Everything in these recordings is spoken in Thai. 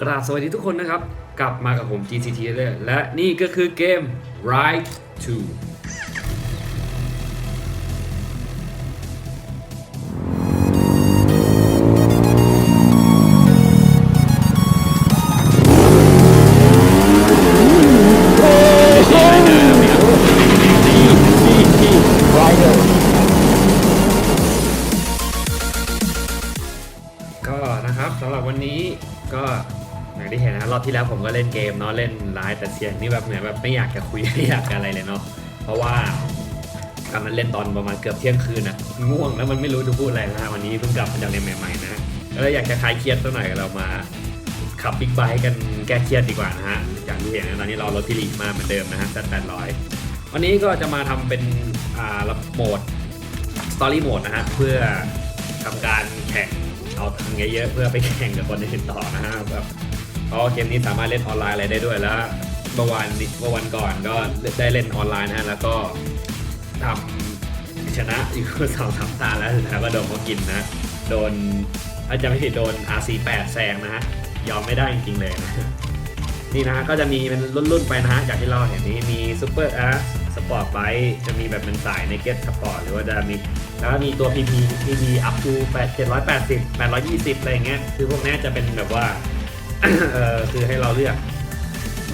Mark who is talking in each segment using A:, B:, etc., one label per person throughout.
A: กราบสวัสดีทุกคนนะครับ กลับมากับผม GCT เลยและนี่ก็คือเกม Ride 2 ผมก็เล่นเกมเนาะเล่นไลฟ์แต่เสียงนี่แบบเหมือนแบบไม่อยากจะคุยไม่อยากอะไรเลยเนาะเพราะว่าตอนนั้นเล่นตอนประมาณเกือบเที่ยงคืนอะง่วงแล้วมันไม่รู้จะพูดอะไรนะวันนี้เพิ่งกลับมาจากเรียนใหม่ๆนะก็เลยอยากจะคลายเครียดสักหน่อยเรามาขับบิ๊กไบค์กันแก้เครียดดีกว่านะฮะอย่างที่เห็นตอนนี้เรารถพี่ลีมาเหมือนเดิมนะฮะแซดแปดร้อยวันนี้ก็จะมาทำเป็นอ่าระบโหมดสตอรี่โหมดนะฮะเพื่อทำการแข่งเอาตังเยอะๆเพื่อไปแข่งกับคนอื่นต่อนะฮะแบบ เพราะเกมนี้สามารถเล่นออนไลน์อะไรได้ด้วยแล้วเมื่อวานนี้เมื่อวันก่อนก็ได้เล่นออนไลน์นะฮะแล้วก็ทำชนะอยู่สองสามตาแล้วสุดท้ายก็โดนเขากินนะ โดนถ้าจะไม่ผิดโดน RC8 แซงนะฮะยอมไม่ได้จริงๆเลยนะนี่นะฮะก็จะมีเป็นรุ่นๆไปนะฮะจากที่เราเห็นนี้มีซูเปอร์อาร์สปอร์ตไบจะมีแบบเป็นสายในเก็ตสปอร์ตหรือว่าจะมีแล้วก็มีตัว PP PP up to 8 780 820 อะไรอย่างเงี้ยคือพวกนี้จะเป็นแบบว่า คือให้เราเลือก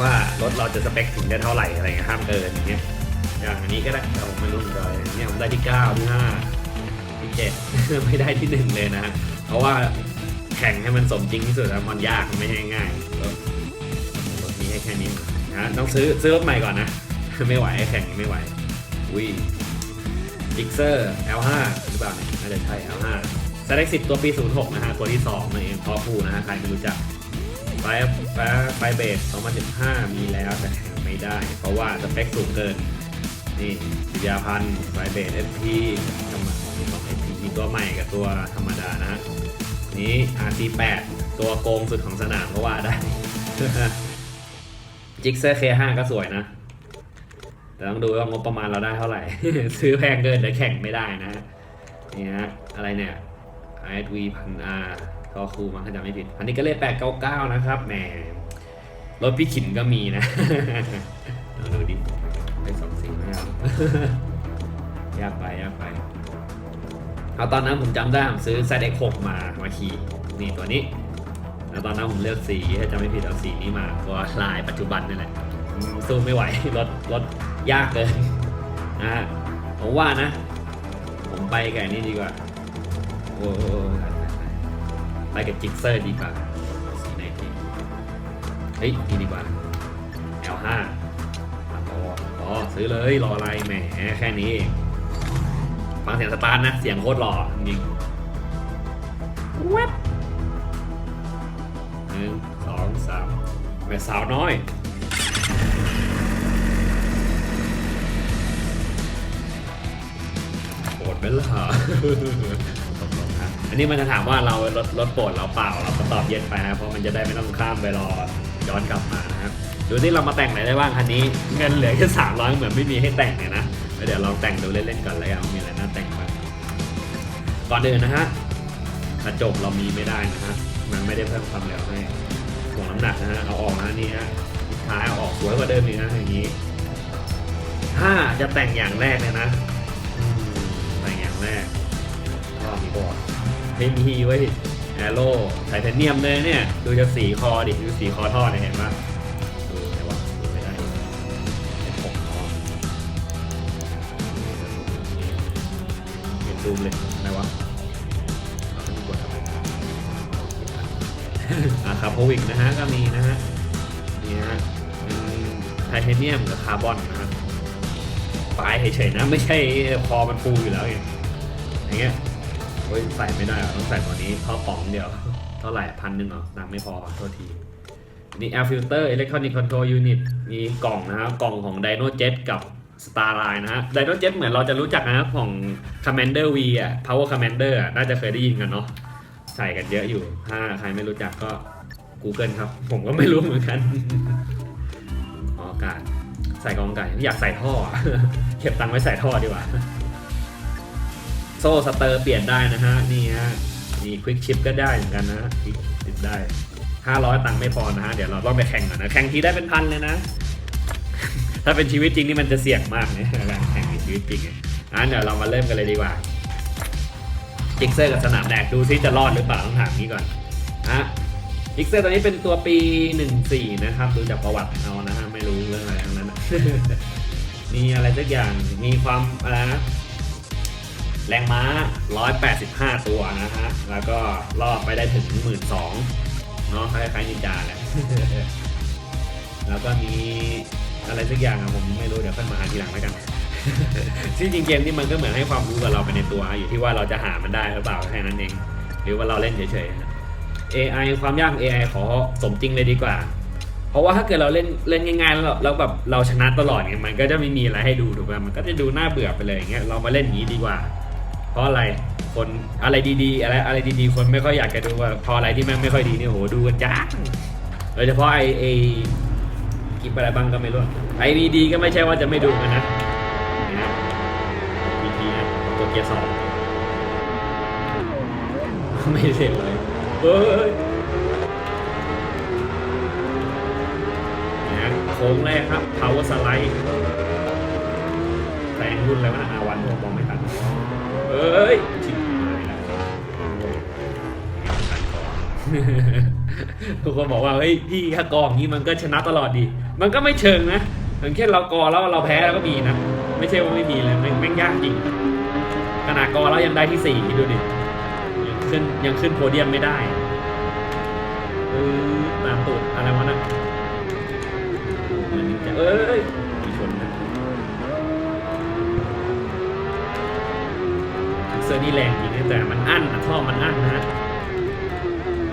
A: ว่ารถเราจะสเปคถึงได้เท่าไหร่อะไรเงี้ยห้ามเกินอย่างเงี้ยอย่างอันนี้ก็ได้แต่ผมไม่รู้เลยเนี่ยผมได้ที่9ที่5ที่7ไม่ได้ที่1เลยนะเพราะว่าแข่งให้มันสมจริงที่สุดมันยากมันไม่ใช่ง่ายรถรถมีให้แค่นี้นะต้องซื้อซื้อรถใหม่ก่อนนะ ไม่ไหวแข่งไม่ไหวอุ้ยจิกเซอร์ L5 หรือเปล่าเนี่ยน่าจะใช่ L5 s e l e c t 10 ตัวปี 06 นะฮะ ตัวที่2นั่นเองพอคู่นะฮะ ใครไม่รู้จัก ไฟไฟไฟเบส2015 มีแล้วแต่แข่งไม่ได้ เพราะว่าสเปคสูงเกิน นี่วิยาพันธ์ไฟเบส SP ธรรมดามีสอง SP มีตัวใหม่กับตัวธรรมดานะ นี้ RC8 ตัวโกงสุดของสนามก็ว่าได้จิกเซอร์ K5 ก็สวยนะ แต่ต้องดูว่างบประมาณเราได้เท่าไหร่ ซื้อแพงเกินเดี๋ยวแข่งไม่ได้นะนี่ฮะอะไรเนี่ย ISV พันอา ก็คูมั้งถ้าจำไม่ผิด อันนี้ก็เลข899นะครับแหมรถพี่ขินก็มีนะลองดูดิได้สองสี่ห้ายากไปยากไปเอาตอนนั้นผมจำได้ผมซื้อ ZX6 มามาขี่นี่ตัวนี้แล้วตอนนั้นผมเลือกสีถ้าจะไม่ผิดเอาสีนี้มาตัวลายปัจจุบันนี่แหละสู้ไม่ไหวรถรถยากเกินนะผมว่านะ ผมไปกับนนี่ดีกว่า โอ้โห ไปกับจิกเซอร์ดีกว่าสีไหนดีเฮ้ยนี่ดีกว่า L5 อะพอพอซื้อเลยรออะไรแหมแค่นี้ ฟังเสียงสตาร์ทนะ เสียงโคตรหล่อจริงๆหนึ่งสองสามแม่สาวน้อยโปรดไหมล่ะ อันนี้มันจะถามว่าเรารถรถโปรดเราเปล่าเราก็ตอบเย็นไปนะเพราะมันจะได้ไม่ต้องข้ามไปรอย้อนกลับมานะครับดูที่เรามาแต่งไหนได้บ้างคันนี้เงินเหลือแค่สามร้อยเหมือนไม่มีให้แต่งเลยนะเดี๋ยวลองแต่งดูเล่นๆก่อนแล้วกันว่ามีอะไรน่าแต่งบ้างก่อนอื่นนะฮะกระจกเรามีไม่ได้นะฮะมันไม่ได้เพิ่มความเร็วให้ถ่วงน้ำหนักนะฮะเอาออกนะนี่ฮะท้ายเอาออกสวยกว่าเดิมอีกนะอย่างนี้ ถ้าจะแต่งอย่างแรกเลยนะแต่งอย่างแรกก็มีบอร์ด เฮ้ยมีไว้ยแอโร่ไทเทเนียมเลยเนี่ย ดูจากสีคอดิดูสีคอท่อเนี่ยเห็นปะดูไหนวะดูไม่ได้เป็นหกคอเห็นซูมเลยไหนวะอาคาโพวิกนะฮะก็มีนะฮะนี่ฮะไทเทเนียมกับคาร์บอนนะฮะปลายเฉยๆนะ ไม่ใช่พอมันฟูอยู่แล้วไงอย่างเงี้ย โอ้ยใส่ไม่ได้หรอต้องใส่ตัวนี้เท่อป๋องเดียว เท่าไหร่พันหนึ่งเหรอตังค์ไม่พอโทษทีนี่ Air Filter Electronic Control Unit มีกล่องนะครับกล่องของ Dino Jet กับ Starline นะฮะ Dino Jet เหมือนเราจะรู้จักนะครับของ Commander V อะ Power Commander อะ น่าจะเคยได้ยินกันเนาะใส่กันเยอะอยู่ ถ้าใครไม่รู้จักก็ Google ครับ ผมก็ไม่รู้เหมือนกันอ๋ออากาศใส่กองไก่อยากใส่ท่อ เก็บตังค์ไว้ใส่ท่อดีกว่า โซ่สเตอร์เปลี่ยนได้นะฮะ นี่ฮะนี่ควิกชิปก็ได้เหมือนกันนะคลิกติดได้ห้าร้อยตังค์ไม่พอนะฮะ เดี๋ยวเราต้องไปแข่งก่อนนะ แข่งทีได้เป็นพันเลยนะ ถ้าเป็นชีวิตจริงนี่มันจะเสี่ยงมากนะการแข่งในชีวิตจริงอะงั้นเดี๋ยวเรามาเริ่มกันเลยดีกว่าจิกเซอร์กับสนามแดกดูซิจะรอดหรือเปล่าต้องถามนี้ก่อนอะจิกเซอร์ตัวนี้เป็นตัวปี 14 นะครับ ดูจากประวัติเอานะฮะไม่รู้เรื่องอะไรทั้งนั้น มีอะไรสักอย่างมีความอะไรนะ แรงม้า 185 ตัวนะฮะ แล้วก็รอบไปได้ถึง 1 2 0 0เนาะคล้ายๆนินจาแหละแล้วก็มีอะไรสักอย่างอะผมไม่รู้ เดี๋ยวค่อยมาอ่านทีหลังแล้วกันที่จริงเกมนี่มันก็เหมือนให้ความรู้กับเราไปในตัว อยู่ที่ว่าเราจะหามันได้หรือเปล่าแค่นั้นเอง หรือว่าเราเล่นเฉยๆ AI ความยากของ AI ขอสมจริงเลยดีกว่า เพราะว่าถ้าเกิดเราเล่นเล่นง่ายๆแล้วเราแล้วแบบเราชนะตลอดเนี่ยมันก็จะไม่มีอะไรให้ดูถูกไหมมันก็จะดูน่าเบื่อไปเลยอย่างเงี้ยเรามาเล่นอย่างนี้ดีกว่า เพราะอะไรคนอะไรดีๆ อะไรอะไรดีๆ คนไม่ค่อยอยากจะดูว่าพออะไรที่แม่งไม่ค่อยดีเนี่ยโหดูกันจ้าโดยเฉพาะไอไอคลิปอะไรบ้างก็ไม่รู้ไอดีๆก็ไม่ใช่ว่าจะไม่ดูกันนะนี่นะพีทีนะตัวเกียร์สองไม่เสร็จเลยเฮ้ยนะโค้งแรกครับ power slide แรงรุ่นอะไรวะนะอาวันผมมอง ทุกคนบอกว่าเฮ้ยพี่ถ้ากองอย่างนี้มันก็ชนะตลอดดี มันก็ไม่เชิงนะอย่างเช่นเรากอแล้วเราแพ้แล้วก็มีนะ ไม่ใช่ว่าไม่มีเลยแม่งแม่งยากจริงขนาดกอแล้วยังได้ที่สี่ดูดิยังขึ้นยังขึ้นโพเดียมไม่ได้เออตามตูดอะไรวะนะเอ้ยมีชนนะเซอร์นี่แรงจริงแต่มันอั้นอะท่อมันอั้นนะ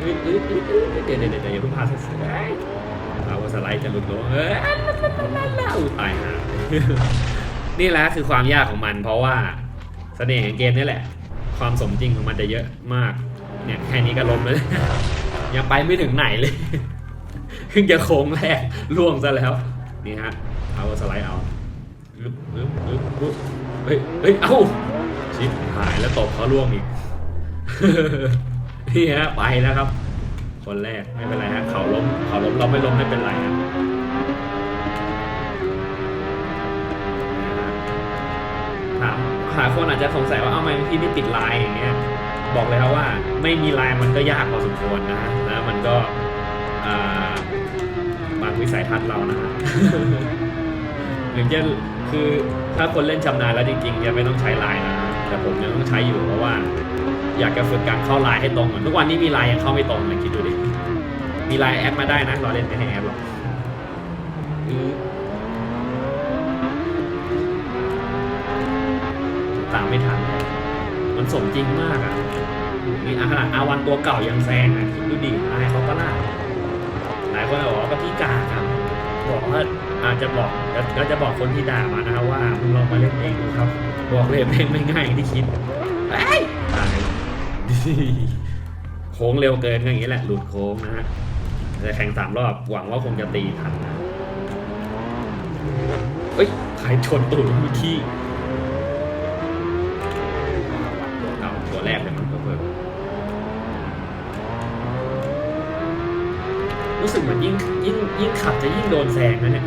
A: เฮ้ยเฮ้ยเฮ้ยเดี๋ยวเดี๋ยวเดี๋ยวอย่าเพิ่งพาสเราสไลด์จะหลุดลงเฮ้ยอุ้ยตายฮะนี่แหละคือความยากของมัน เพราะว่าเสน่ห์ของเกมนี่แหละ ความสมจริงของมันจะเยอะมาก เนี่ยแค่นี้ก็ล้มเลยยังไปไม่ถึงไหนเลยเพิ่งจะโค้งแรกล่วงซะแล้ว นี่ฮะเอาสไลด์เอาอึ๊บอึ๊บอึ๊บอึ๊บเฮ้ยเฮ้ยเอ้าชิบหายแล้วตบเขาล่วงอีก นี่ฮะไปแล้วครับ คนแรกไม่เป็นไรฮะเขาล้มเขาล้มเราไม่ล้มไม่เป็นไรฮะถามหาคนอาจจะสงสัยว่าเอาทำไมพี่ไม่ติดลายอย่างเงี้ยบอกเลยครับว่าไม่มีลายมันก็ยากพอสมควรนะฮะแล้วมันก็บางวิสัยทัศน์เรานะฮะอย่างเช่นคือถ้าคนเล่นชำนาญแล้วจริงๆจะไม่ต้องใช้ลายนะแต่ผมยังต้องใช้อยู่เพราะว่า อยากจะฝึกการเข้าไลายให้ตรงก่อนทุกวันนี้มีไลายยังเข้าไม่ตรงเลยคิดดูดิ มีไลายแอปมาได้นะราเล่นไม่ให้แอปหรอกตามไม่ทัน มันสมจริงมากอะนี่ขนาดอาวันตัวเก่ายังแซงอะคิดดูดิอายเขาก็ล่าหลายคนบอกว่าก็พี่กาครับบอกว่าอาจจะบอกก็จะบอกคนที่ด่ามานะครับว่ามึงลองมาเล่นเองดูครับ บอกเลยแม่งไม่ง่ายอย่างที่คิดเอ้ย โค้งเร็วเกินก็อย่างนี้แหละหลุดโค้งนะฮะแต่แข่งสามรอบหวังว่าคงจะตีทันนะเอ้ยใครชนตูดเมื่อกี้เอาตัวแรกเลยมันก็เพิ่มรู้สึกเหมือนยิ่งยิ่งยิ่งขับจะยิ่งโดนแซงนะเนี่ย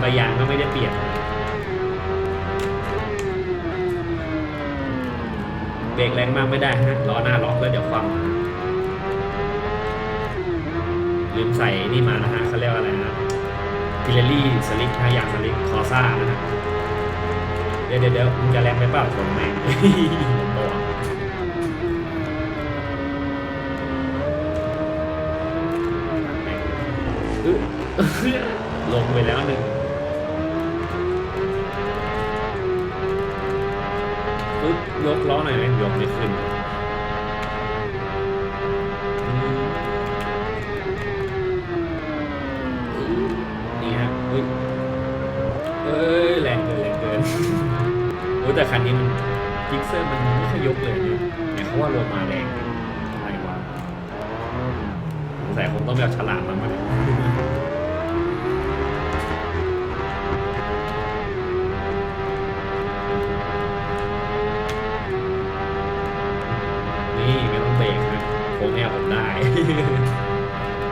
A: เบอร์เลยเรื่องใบยางก็ไม่ได้เปลี่ยนเบรกแรงมากไม่ได้ฮะล้อหน้าล็อกแล้วเดี๋ยวความลืมใส่นี่มานะฮะเขาเรียกว่าอะไรนะพิเรลี่สลิกนะยางสลิกคอซ่านะฮะเดี๋ยวเดี๋ยวเดี๋ยวมึงจะแรงไปเปล่าชนแม่ง กไม่ขึ้นนี่ฮะอุ้ยเอ้ยแรงเกินแรงเกินโอ้แต่คันนี้มันจิกเซอร์มันไม่ค่อยยกเลยเนี่ยเนี่ยเขาว่าลงมาแรงอะไรวะสงสัยคงต้องแบบฉลาดมากมั้งโ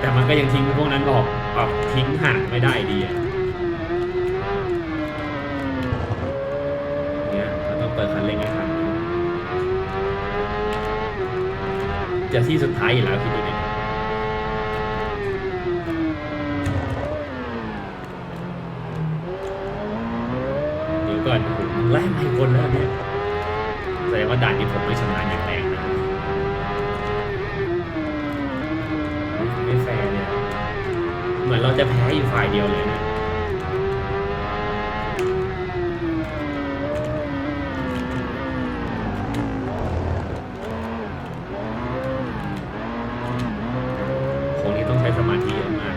A: แต่มันก็ยังทิ้งพวกนั้นออกออกทิ้งห่างไม่ได้ดีอะเนี่ยเราต้องเปิดคันเร่งให้ทันจะที่สุดท้ายอยู่แล้วคิดดูดิเดี๋ยวก่อนผมไล่ไม่คนแล้วเนี่ยแสดงว่าด่านนี้ผมไม่ชำนาญอย่าง เราจะแพ้อยู่ฝ่ายเดียวเลยนะโค้งนี้ต้องใช้สมาธิเยอะมาก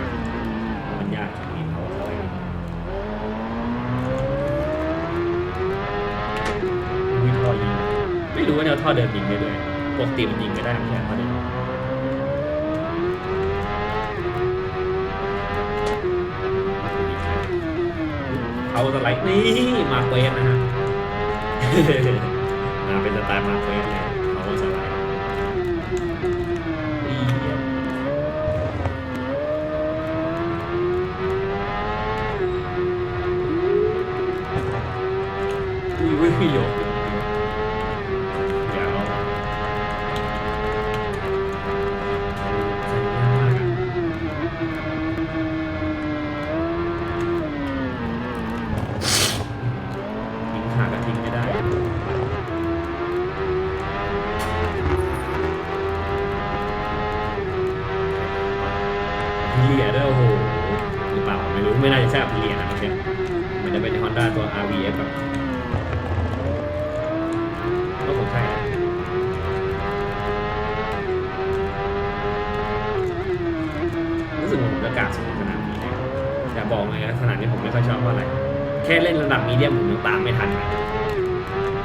A: มันยากจริงๆเขาเขาให้มีท่อยิง ไม่รู้ว่าเนี่ยท่อเดินยิงได้ด้วยปกติมันยิงไม่ได้ไม่ใช่ท่อเดิน เอาสไลด์นี่มาเควสนะฮะมาเป็นสไตล์มาเควสเลยเอาสไลด์นี่เยี่ยอุ้ยอุ้ยโย รู้สึกว่าผมจะกาศสนุกขนาดนี้นะแต่บอกเลยนะขนาดนี้ผมไม่ค่อยชอบเพราะอะไร แค่เล่นระดับมีเดียมผมยังตามไม่ทันเลย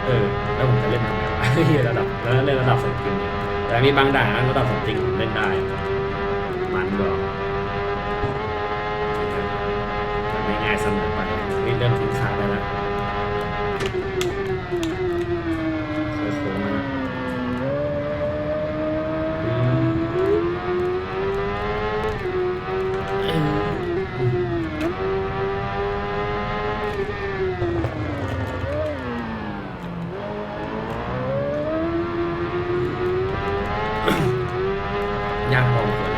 A: เออ แล้วผมจะเล่นทำไมวะระดับแล้วเล่นระดับสมจริงแต่มีบางด่านระดับสมจริงผมเล่นได้ มันก็ ยากพอควย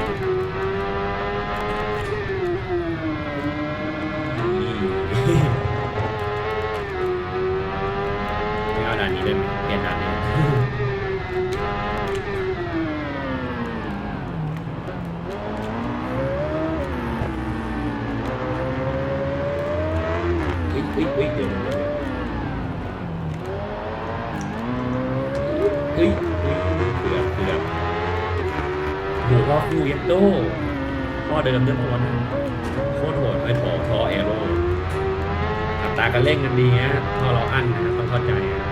A: าการเร่งกันดีฮะพอเราอั้นนะต้องเข้าใจอะ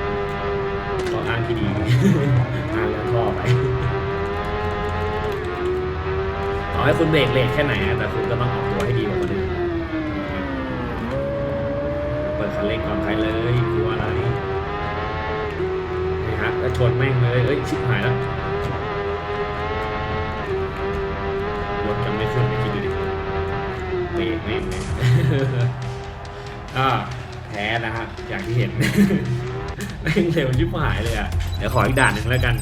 A: พออั้นที่ดีอั้นแล้วท่อไปต่อให้คุณเบรกเลทแค่ไหนอะแต่คุณก็ต้องออกตัวให้ดีกว่าคนอื่นเปิดคันเร่งก่อนใครเลยกลัวอะไรนี่ฮะแล้วชนแม่งเลยเอ้ยชิบหายแล้วรถยังไม่ขึ้นไปคิดดูดิเบรกแม่งเลยอ่า แพ้นะฮะอย่างที่เห็นแม่งเร็วชิบหายเลยอะ เดี๋ยวขออีกด่านหนึ่งแล้วกัน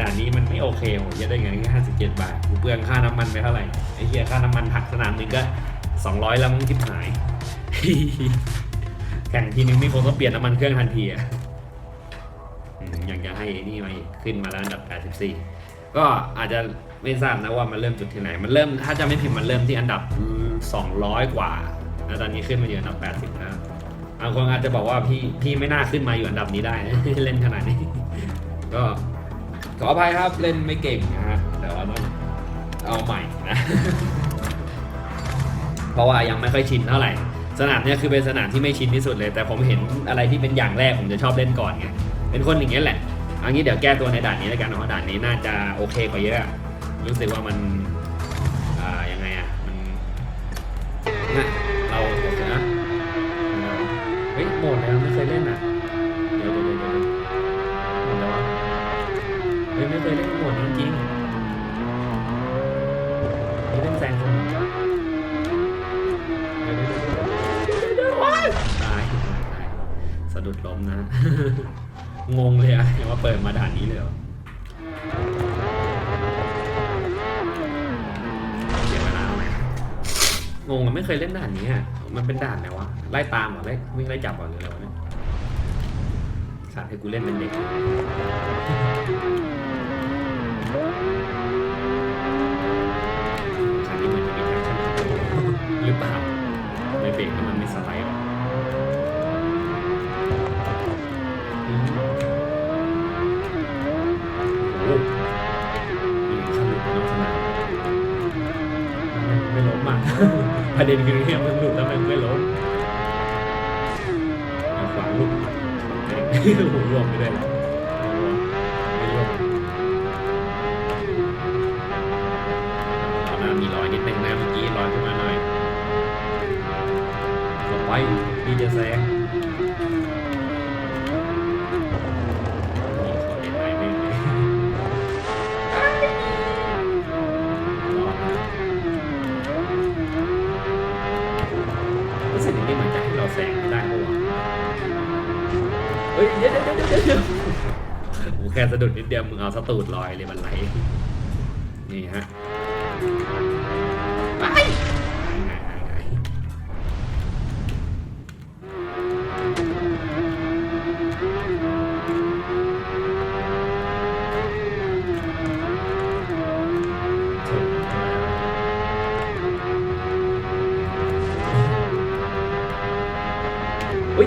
A: ด่านนี้มันไม่โอเคโหจะได้เงินแค่ห้าสิบเจ็ดบาทกูเปลืองค่าน้ำมันไปเท่าไหร่ไอ้เหี้ยค่าน้ำมันผักสนามหนึงก็สองร้อยแล้วมึงชิบหาย แข่งทีนึงไม่คงต้องเปลี่ยนน้ำมันเครื่องทันทีอะอยากจะให้ไอ้นี่มาขึ้นมาแล้วอันดับ 84 ก็อาจจะไม่ทราบนะว่ามันเริ่มจุดที่ไหน มันเริ่มถ้าจะไม่ผิดมันเริ่มที่อันดับ 200 กว่า แล้วตอนนี้ขึ้นมาอยู่อันดับ 80 แล้ว บางคนอาจจะบอกว่าพี่พี่ไม่น่าขึ้นมาอยู่อันดับนี้ได้ เล่นขนาดนี้ ก็ขออภัยครับเล่นไม่เก่งนะฮะแต่ว่าต้องเอาใหม่นะเพราะว่ายังไม่ค่อยชินเท่าไหร่ สนามเนี้ยคือเป็นสนามที่ไม่ชินที่สุดเลย แต่ผมเห็นอะไรที่เป็นอย่างแรกผมจะชอบเล่นก่อนไงเป็นคนอย่างเงี้ยแหละอันนี้เดี๋ยวแก้ตัวในด่านนี้แล้วกันเพราะด่านนี้น่าจะโอเคกว่าเยอะ รู้สึกว่ามัน ล้มนะ งงเลยอะยังว่าเปิดมาด่านนี้เลยเหรอเสียเวลาไหมงงอะไม่เคยเล่นด่านนี้อะมันเป็นด่านไหนวะ ไล่ตามเหรอไล่วิ่งไล่จับเหรอหรืออะไรวะเนี่ยสาดให้กูเล่นเป็นเด็กคันนี้เหมือนจะมีแท็กชั่นหรือเปล่าไม่เบรกแล้วมันไม่สไลด์ ประเด็นคือเนี่ยมันหลุดแล้วมันไม่ล้มเอาขวางลุกเองโอ้โหรวมไปด้วยแล้วไม่รวมเอาหน้ามีรอยนิดนึงนะเมื่อกี้รอยขึ้นมาหน่อยหลบไว้ดีจะแซง ฮ้ยเดี๋ยวเดี๋ยวเดี๋ยวเดี๋ยวเดี๋ยวโอ้แค่สะดุดนิดเดียวมึงเอาสตูดลอยเลยมันไหลนี่ฮะไป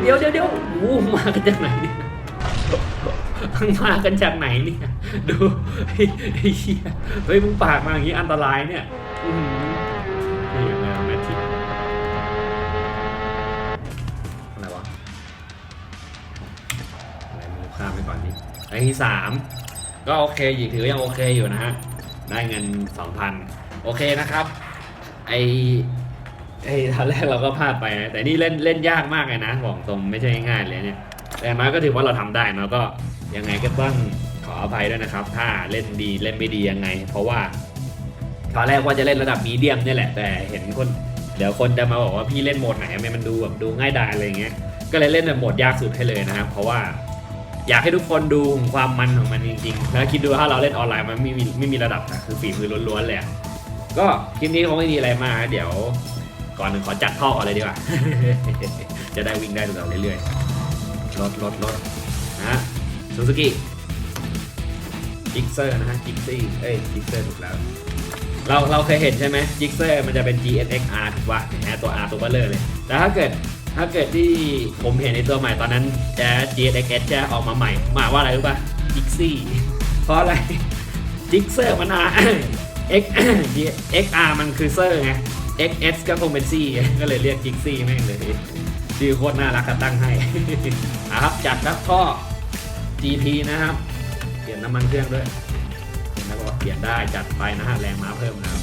A: เดี๋ยวเดี๋ยวเดี๋ยว มากันจากไหนเนี่ยมากันจากไหนเนี่ย ดูไอ้ไอ้เหี้ยเฮ้ยมึงปากมาอย่างนี้อันตรายเนี่ยอือหือนี่ยังไงแมททิกอะไรวะอะไรมือข้ามไปก่อนดิไอ้ที่สามก็โอเคอยู่ถือยังโอเคอยู่นะฮะ ได้เงินสองพันโอเคนะครับ ไอ ไอ้ตอนแรกเราก็พลาดไปนะแต่นี่เล่นเล่นยากมากเลยนะบอกตรงไม่ใช่ง่ายๆเลยเนี่ย แต่อย่างน้อยก็ถือว่าเราทำได้เนอะก็ยังไงก็ต้องขออภัยด้วยนะครับ ถ้าเล่นดีเล่นไม่ดียังไง เพราะว่าตอนแรกว่าจะเล่นระดับมีเดียมเนี่ยแหละ แต่เห็นคนเดี๋ยวคนจะมาบอกว่าพี่เล่นโหมดไหนทำไมมันดูแบบดูง่ายดายอะไรอย่างเงี้ย ก็เลยเล่นแบบโหมดยากสุดให้เลยนะครับ เพราะว่าอยากให้ทุกคนดูความมันของมันจริงๆ แล้วคิดดูถ้าเราเล่นออนไลน์มันไม่มีไม่มีระดับนะคือฝีมือล้วนๆเลยก็คลิปนี้คงไม่มีอะไรมาเดี๋ยว ก่อนหนึ่งขอจัดท่อก่อนเลยดีกว่า จะได้วิ่งได้ต่อเรื่อยๆ รถรถรถนะซูซูกิจิกเซอร์นะฮะจิกซี่เอ้ยจิกเซอร์ถูกแล้ว เราเราเคยเห็นใช่ไหมจิกเซอร์มันจะเป็น GSXR ถูกป่ะนะฮะตัว R ตัวเบลเลอร์เลย แต่ถ้าเกิดถ้าเกิดที่ผมเห็นในตัวใหม่ตอนนั้นจะ GSX จะออกมาใหม่ มาว่าอะไรรู้ป่ะจิกซี่เพราะอะไรจิกเซอร์มัน R X XR มันคือเซอร์ไง XS ก็คงเป็นซี่ก็เลยเรียกจิกซี่แม่งเลยชื่อโคตรน่ารักก็ตั้งให้อะครับจัดครับท่อ GP นะครับ เปลี่ยนน้ำมันเครื่องด้วยแล้วก็เปลี่ยนได้จัดไปนะฮะแรงม้าเพิ่มนะครับ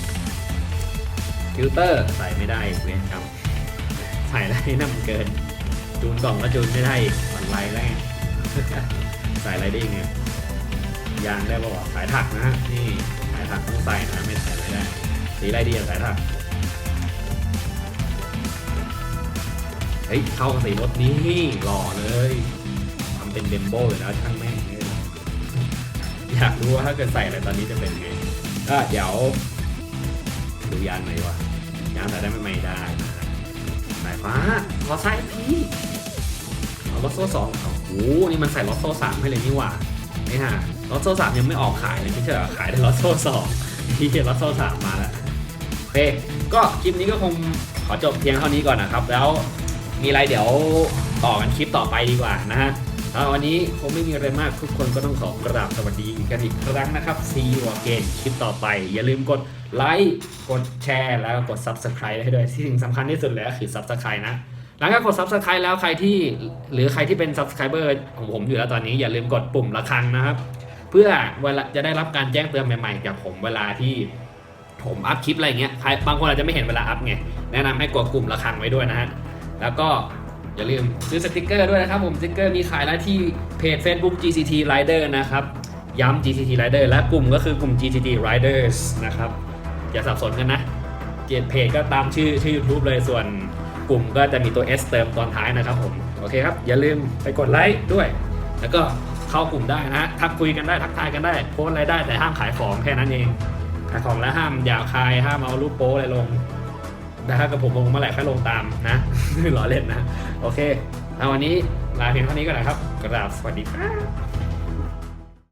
A: ฟิลเตอร์ใส่ไม่ได้เวนครับใส่ได้นั่นมันเกิน จูนกล่องก็จูนไม่ได้อีกมันไรแล้วไงใส่อะไรได้อีเนี่ยยางได้ป่าวสายถักนะฮะนี่สายถักต้องใส่นะไม่ใส่ไม่ได้สีไรดีอะสายถัก ฮ้ยเข้ากับสีรถนี้หล่อเลยทำเป็นเบมโบเลยแล้วช่างแม่งอยากรู้ว่าถ้าเกิดใส่อะไรตอนนี้จะเป็นไงก็เดี๋ยวดูยางหน่อยวะยางใส่ได้ไหม่ไม่ได้นะสายฟ้าขอใส่พี่เอาลอตโซ่สองโอ้โหนี่มันใส่ลอตโซ่สามให้เลยนี่หว่าไอ้ห่าลอตโซ่สามยังไม่ออกขายเลยไม่ใช่หรอขายแต่ลอตโซ่สองที่ลอตโซ่สามมาแล้วโอเคก็คลิปนี้ก็คงขอจบเพียงเท่านี้ก่อนนะครับ แล้ว มีอะไรเดี๋ยวต่อกันคลิปต่อไปดีกว่านะฮะวันนี้คงไม่มีอะไรมากทุกคนก็ต้องขอกราบสวัสดีกันอีกครั้งนะครับ See you again คลิปต่อไป อย่าลืมกดไลค์กดแชร์แล้วก็กด Subscribe ให้ด้วยที่สิ่งสำคัญที่สุดเลยก็คือ Subscribe นะหลังจากกด Subscribe แล้วใครที่หรือใครที่เป็น Subscriber ของผมอยู่แล้วตอนนี้อย่าลืมกดปุ่มระฆังนะครับ เพื่อเวลาจะได้รับการแจ้งเตือนใหม่ๆจากผมเวลาที่ผมอัพคลิปอะไรเงี้ยใครบางคนอาจจะไม่เห็นเวลาอัพไงแนะนำให้กดกลุ่มระฆังไว้ด้วยนะฮะ แล้วก็อย่าลืมซื้อสติกเกอร์ด้วยนะครับผมสติกเกอร์มีขายแล้วที่เพจ Facebook GCT Rider นะครับย้ำ GCT Rider และกลุ่มก็คือกลุ่ม GCT Riders นะครับ อย่าสับสนกันนะเกียรเพจก็ตามชื่อชื่อ YouTube เลยส่วนกลุ่มก็จะมีตัว S เติมตอนท้ายนะครับผม โอเคครับ อย่าลืมไปกดไลค์ด้วย แล้วก็เข้ากลุ่มได้นะฮะทักคุยกันได้ทักทายกันได้โพสอะไรได้แต่ห้ามขายของแค่นั้นเองขายของแล้วห้ามหย่าคายห้ามเอารูปโป๊อะไรลง นะครับกับผมลงเมื่อไหร่ค่อยลงตามนะล้อเล่นนะ โอเคเอาวันนี้ลาเพียงเท่านี้ก่อนนะครับ กราบสวัสดีครับ